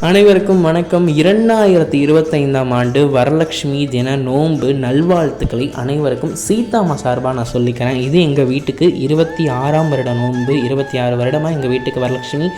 அனைவருக்கும் வணக்கம். இரண்டாயிரத்தி இருபத்தைந்தாம் ஆண்டு வரலட்சுமி தின நோன்பு நல்வாழ்த்துக்களை அனைவருக்கும் சீதாமா சார்பாக நான் சொல்லிக்கிறேன். இது எங்கள் வீட்டுக்கு இருபத்தி ஆறாம் வருட நோன்பு இருபத்தி ஆறு வருடமாக எங்கள் வீட்டுக்கு வரலட்சுமி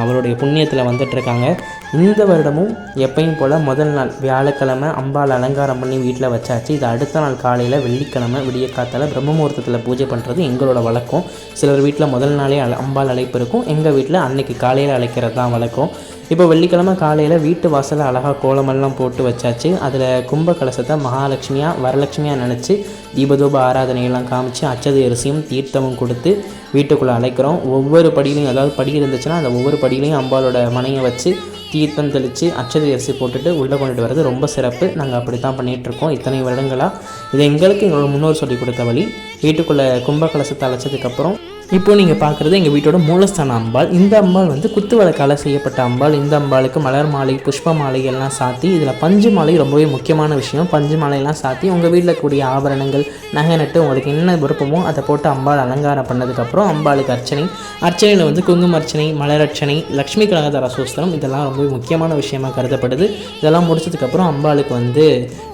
அவருடைய புண்ணியத்தில் வந்துட்டுருக்காங்க. இந்த வருடமும் எப்பயும் போல் முதல் நாள் வியாழக்கிழமை அம்பாள் அலங்காரம் பண்ணி வீட்டில் வச்சாச்சு. இது அடுத்த நாள் காலையில் வெள்ளிக்கிழமை விடிய காத்தால் பிரம்மமுகூர்த்தத்தில் பூஜை பண்ணுறது எங்களோட வழக்கம். சிலர் வீட்டில் முதல் நாளே அல- அம்பாள் அழைப்பு இருக்கும். எங்கள் வீட்டில் அன்னைக்கு காலையில் அழைக்கிறது தான் வழக்கம். இப்போ வெள்ளிக்கிழமை காலையில் வீட்டு வாசலில் அழகாக கோலமெல்லாம் போட்டு வச்சாச்சு. அதில் கும்ப கலசத்தை மகாலட்சுமியாக வரலட்சுமியாக நினச்சி தீபதூப ஆராதனையெல்லாம் காமிச்சு அச்சது அரிசியும் தீர்த்தமும் கொடுத்து வீட்டுக்குள்ளே அழைக்கிறோம். ஒவ்வொரு படியிலையும் அதாவது படி இருந்துச்சுன்னா அந்த ஒவ்வொரு படியிலையும் அம்பாளோட மனையை வச்சு தீர்த்தம் தெளித்து அச்சதை அரிசி போட்டுட்டு உள்ளே கொண்டுட்டு வர்றது ரொம்ப சிறப்பு. நாங்கள் அப்படி தான் பண்ணிகிட்ருக்கோம் இத்தனை வருடங்களாக இது எங்களுக்கு எங்களோட முன்னோர் சொல்லி கொடுத்த வழி. வீட்டுக்குள்ளே கும்ப கலசத்தை அழைச்சதுக்கப்புறம் இப்போது நீங்கள் பார்க்குறது எங்கள் வீட்டோட மூலஸ்தான அம்பாள். இந்த அம்பாள் வந்து குத்து வழக்கால் செய்யப்பட்ட அம்பாள். இந்த அம்பாளுக்கு மலர் மாலை புஷ்ப மாலை எல்லாம் சாத்தி இதில் பஞ்சு மாலை ரொம்பவே முக்கியமான விஷயம். பஞ்சு மாலையெல்லாம் சாத்தி உங்கள் வீட்டில் கூடிய ஆபரணங்கள் நகை நட்டு உங்களுக்கு என்ன விருப்பமோ அதை போட்டு அம்பாள் அலங்காரம் பண்ணதுக்கப்புறம் அம்பாளுக்கு அர்ச்சனை. அர்ச்சனையில் வந்து குங்கும அர்ச்சனை மலர் அர்ச்சனை லக்ஷ்மி கனகதார சூஸ்திரம் இதெல்லாம் ரொம்பவே முக்கியமான விஷயமாக கருதப்படுது. இதெல்லாம் முடிச்சதுக்கப்புறம் அம்பாளுக்கு வந்து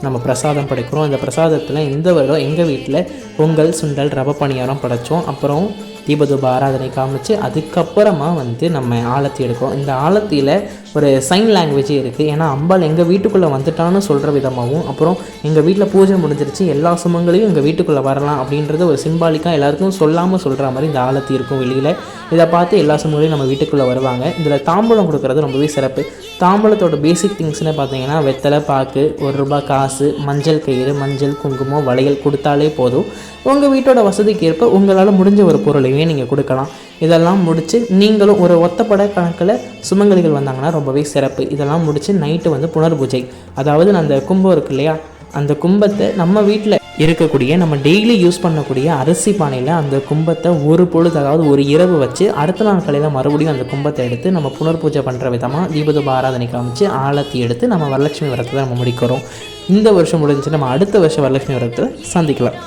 நம்ம பிரசாதம் படைக்கிறோம். இந்த பிரசாதத்தில் இந்த வருடம் எங்கள் வீட்டில் பொங்கல் சுண்டல் ரவ பணியாரம் படைச்சோம். அப்புறம் தீபதூப ஆராதனை காமிச்சு அதுக்கப்புறமா வந்து நம்ம ஆலத்தி எடுக்கிறோம். இந்த ஆலத்தியில் ஒரு சைன் லாங்குவேஜே இருக்குது ஏன்னா அம்பாள் எங்கள் வீட்டுக்குள்ளே வந்துட்டான்னு சொல்கிற விதமாகவும் அப்புறம் எங்கள் வீட்டில் பூஜை முடிஞ்சிருச்சு எல்லா சுமங்களையும் எங்கள் வீட்டுக்குள்ளே வரலாம் அப்படின்றது ஒரு சிம்பாலிக்காக எல்லாருக்கும் சொல்லாமல் சொல்கிற மாதிரி இந்த ஆலத்தி இருக்கும் வெளியில். இதை பார்த்து எல்லா சுமங்களையும் நம்ம வீட்டுக்குள்ளே வருவாங்க. இதில் தாம்பூலம் கொடுக்குறது ரொம்பவே சிறப்பு. தாம்பூலத்தோட பேசிக் திங்ஸ்னு பார்த்தீங்கன்னா வெத்தலை பாக்கு ஒரு ரூபாய் காசு மஞ்சள் கயிறு மஞ்சள் குங்குமம் வளையல் கொடுத்தாலே போதும். உங்கள் வீட்டோட வசதிக்கு ஏற்ப உங்களால் முடிஞ்ச ஒரு பொருளையும் நீங்கள் கொடுக்கலாம். இதெல்லாம் முடித்து நீங்களும் ஒரு ஒத்தப்பட கணக்கில் சுமங்கலிகள் வந்தாங்கன்னா ரொம்பவே சிறப்பு. இதெல்லாம் முடித்து நைட்டு வந்து புனர்பூஜை. அதாவது அந்த கும்பம் இருக்கு இல்லையா? அந்த கும்பத்தை நம்ம வீட்டில் இருக்கக்கூடிய நம்ம டெய்லி யூஸ் பண்ணக்கூடிய அரிசி பானையில் அந்த கும்பத்தை ஒரு பொழுது அதாவது ஒரு இரவு வச்சு அடுத்த நாள் காலையில் மறுபடியும் அந்த கும்பத்தை எடுத்து நம்ம புனர்பூஜை பண்ணுற விதமாக தீபதூப ஆராதனை காமிச்சு ஆழத்தி எடுத்து நம்ம வரலட்சுமி விரத்தை நம்ம முடிக்கிறோம். இந்த வருஷம் முடிஞ்சு நம்ம அடுத்த வருஷம் வரலட்சுமி விரதத்தில் சந்திக்கலாம்.